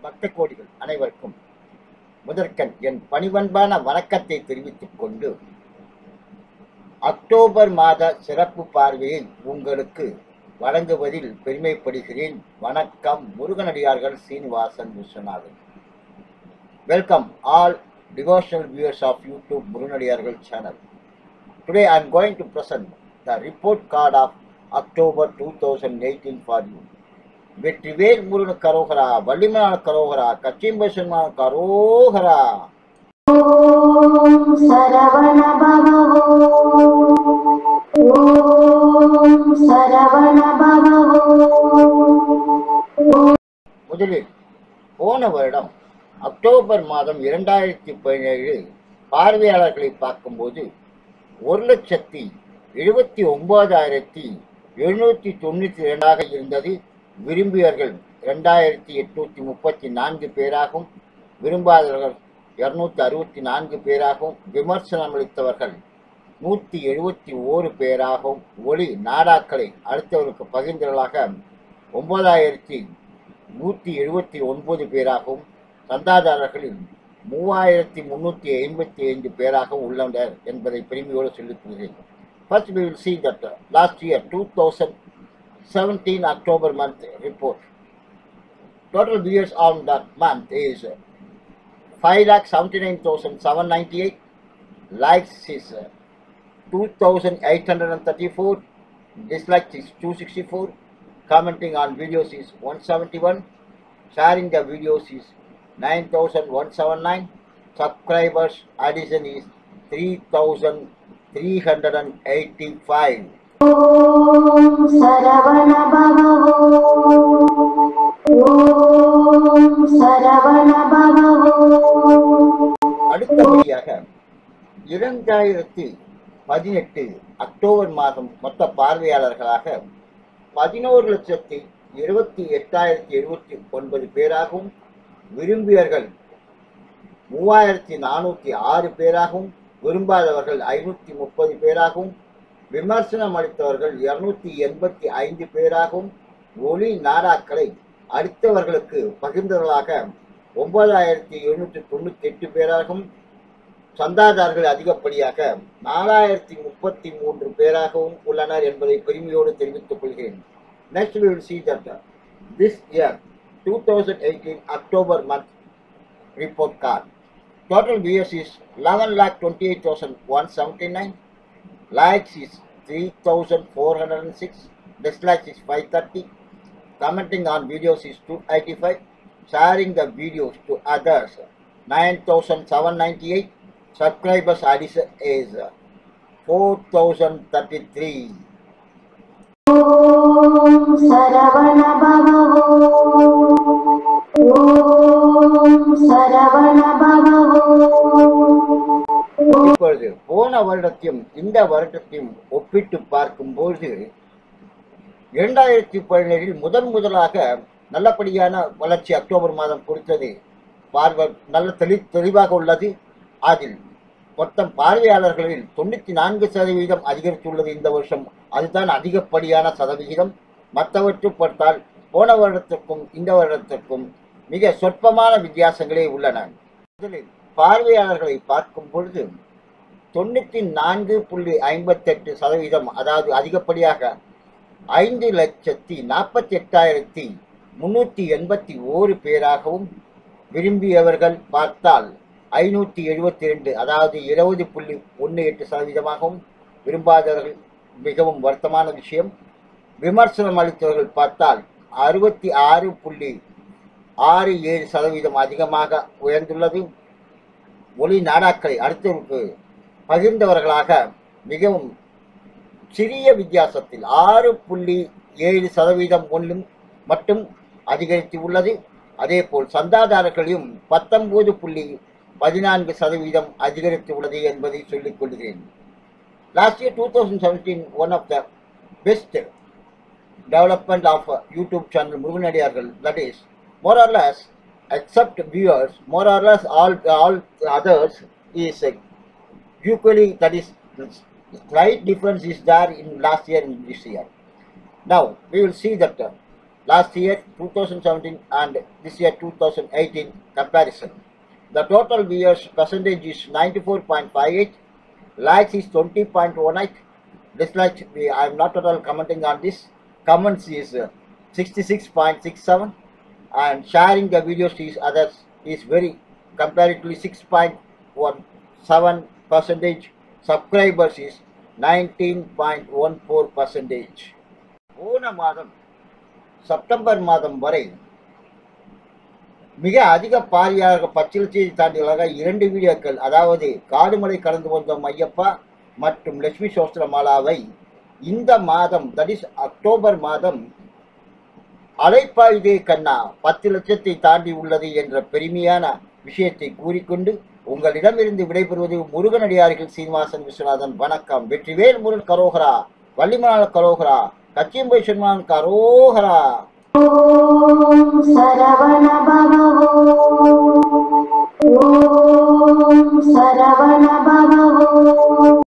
பக்த கோடிகள் அனைவருக்கும் முதற்கண் என் பணிவன்பான வணக்கத்தை தெரிவித்துக் கொண்டு அக்டோபர் மாத சிறப்பு பார்வையை உங்களுக்கு வழங்குவதில் பெருமைப்படுகிறேன். வணக்கம் Muruganadiyargal Srinivasan Viswanathan. Welcome all devotional viewers of YouTube முருகனடியார்கள் channel Today I am going to present the report card of October 2018 for you. Vetrivel Murugan கரோகரா வள்ளிமலான கரோகரா கச்சிம்பசுமான கரோகரா ஓம் சரவண பவோ அக்டோபர் மாதம் இரண்டாயிரத்தி பதினேழு பார்வையாளர்களை பார்க்கும்போது ஒரு லட்சத்தி எழுபத்தி ஒன்பதாயிரத்தி எழுநூற்றி தொண்ணூற்றி இரண்டாக இருந்தது. விரும்பியவர்கள் ரெண்டாயிரத்தி எட்நூற்றி முப்பத்தி நான்கு பேராகும் விரும்பாதவர்கள் இரநூத்தி அறுபத்தி நான்கு பேராகவும் விமர்சனம் அளித்தவர்கள் நூற்றி எழுபத்தி ஓரு பேராகவும் ஒளி நாடாக்களை அடுத்தவருக்கு பகிர்ந்தவர்களாக ஒன்பதாயிரத்தி நூற்றி எழுபத்தி ஒன்பது பேராகவும் சந்தாதாரர்களில் மூவாயிரத்தி முன்னூற்றி ஐம்பத்தி ஐந்து பேராக உள்ளனர் என்பதை பெருமையோடு சொல்லிக் கொள்கிறேன் First we will see that uh, last year 2017 October month report. Total viewers on that month is uh, 5,79,798. Likes is uh, 2,834. Dislikes is 264. Commenting on videos is 171. Sharing the videos is 9,179. Subscribers addition is 3,385. ஓம் சரவண பவோ ஓம் சரவண அடுத்தபடியாக இரண்டாயிரத்தி பதினெட்டு October மாதம் மொத்த பார்வையாளர்களாக பதினோரு லட்சத்தி இருபத்தி எட்டாயிரத்தி எழுபத்தி ஒன்பது பேராகவும் விரும்பியவர்கள் மூவாயிரத்தி நானூற்றி ஆறு பேராகவும் விரும்பாதவர்கள் ஐநூற்றி முப்பது பேராகவும் விமர்சனம் அளித்தவர்கள் இருநூத்தி எண்பத்தி ஐந்து பேராகவும் ஒளி நாடாக்களை அடுத்தவர்களுக்கு பகிர்ந்தவர்களாக ஒன்பதாயிரத்தி எழுநூற்றி தொண்ணூற்றி எட்டு பேராகவும் சந்தாதாரர்கள் அதிகப்படியாக நாலாயிரத்தி முப்பத்தி மூன்று பேராகவும் உள்ளனர் என்பதை பெருமையோடு தெரிவித்துக் கொள்கிறேன். Next we will see that 2018 October month report card. Total viewers is 11 lakh 28,179 likes is 3,406 dislikes is 530 commenting on videos is 285 sharing the videos to others 9,798 subscribers addition is uh, 4,033 ஓம் இப்பொழுது போன வருடத்தையும் இந்த வருடத்தையும் ஒப்பிட்டு பார்க்கும்போது இரண்டாயிரத்தி பதினேழில் முதன் முதலாக நல்லபடியான வளர்ச்சி அக்டோபர் மாதம் கொடுத்தது பார்வை நல்ல தெளி தெளிவாக உள்ளது. அதில் மொத்தம் பார்வையாளர்களில் தொண்ணூற்றி நான்கு சதவீதம் அதிகரித்துள்ளது இந்த வருஷம். அதுதான் அதிகப்படியான சதவிகிதம். மற்றவற்றை பார்த்தால் போன வருடத்திற்கும் இந்த வருடத்திற்கும் மிக சொற்பமான வித்தியாசங்களே உள்ளன. முதலில் பார்வையாளர்களை பார்க்கும் பொழுது தொண்ணூற்றி நான்கு புள்ளி ஐம்பத்தெட்டு சதவீதம் அதாவது அதிகப்படியாக ஐந்து லட்சத்தி நாற்பத்தி எட்டாயிரத்தி முன்னூற்றி எண்பத்தி ஓரு பேராகவும் விரும்பியவர்கள் பார்த்தால் ஐநூற்றி எழுபத்தி ரெண்டு அதாவது இருபது புள்ளி ஒன்று எட்டு சதவீதமாகவும் விரும்பாதவர்கள் மிகவும் வருத்தமான விஷயம். விமர்சனம் அளித்தவர்கள் பார்த்தால் அறுபத்தி ஆறு புள்ளி ஆறு ஏழு சதவீதம் அதிகமாக உயர்ந்துள்ளது. ஒளி நாடாக்களை அடுத்தவருக்கு பகிர்ந்தவர்களாக மிகவும் சிறிய வித்தியாசத்தில் ஆறு புள்ளி ஏழு சதவீதம் ஒன்றும் மட்டும் அதிகரித்து உள்ளது அதேபோல் சந்தாதாரர்களையும் பத்தொன்பது புள்ளி பதினான்கு சதவீதம் அதிகரித்து உள்ளது என்பதை சொல்லிக் கொள்கிறேன். Last year two thousand seventeen one of the best development of YouTube channel Muruganadiyargal that is more or less, except viewers, more or less all all others is uh, equally that is slight difference is there in last year and this year. Now we will see that uh, last year 2017 and this year 2018 comparison. The total viewers percentage is 94.58, likes is 20.18, dislikes I am not at all commenting on this. Comments is uh, 66.67 and sharing the videos to others is very comparatively 6.17 percentage. Subscribers is 19.14 percentage. போன மாதம் September மாதம் வரை மிக அதிக பாரியாக பத்து லட்சத்தை தாண்டியதாக இரண்டு வீடியோக்கள் அதாவது காடுமலை கடந்து வந்த மையப்பா மற்றும் லட்சுமி சோஸ்திரமாலாவை இந்த மாதம் தட் இஸ் அக்டோபர் மாதம் அலைப்பாயுதே கண்ணா பத்து லட்சத்தை தாண்டி உள்ளது என்ற பெருமையான விஷயத்தை கூறிக்கொண்டு உங்களிடமிருந்து விடைபெறுவது முருகனடியார்கள் சீனிவாசன் விஸ்வநாதன். வணக்கம். வெற்றிவேல் முருகன் கரோகரா வள்ளிமலால் கரோகரா கச்சியம்பை சென்மான் கரோகரா. சரவண பவோ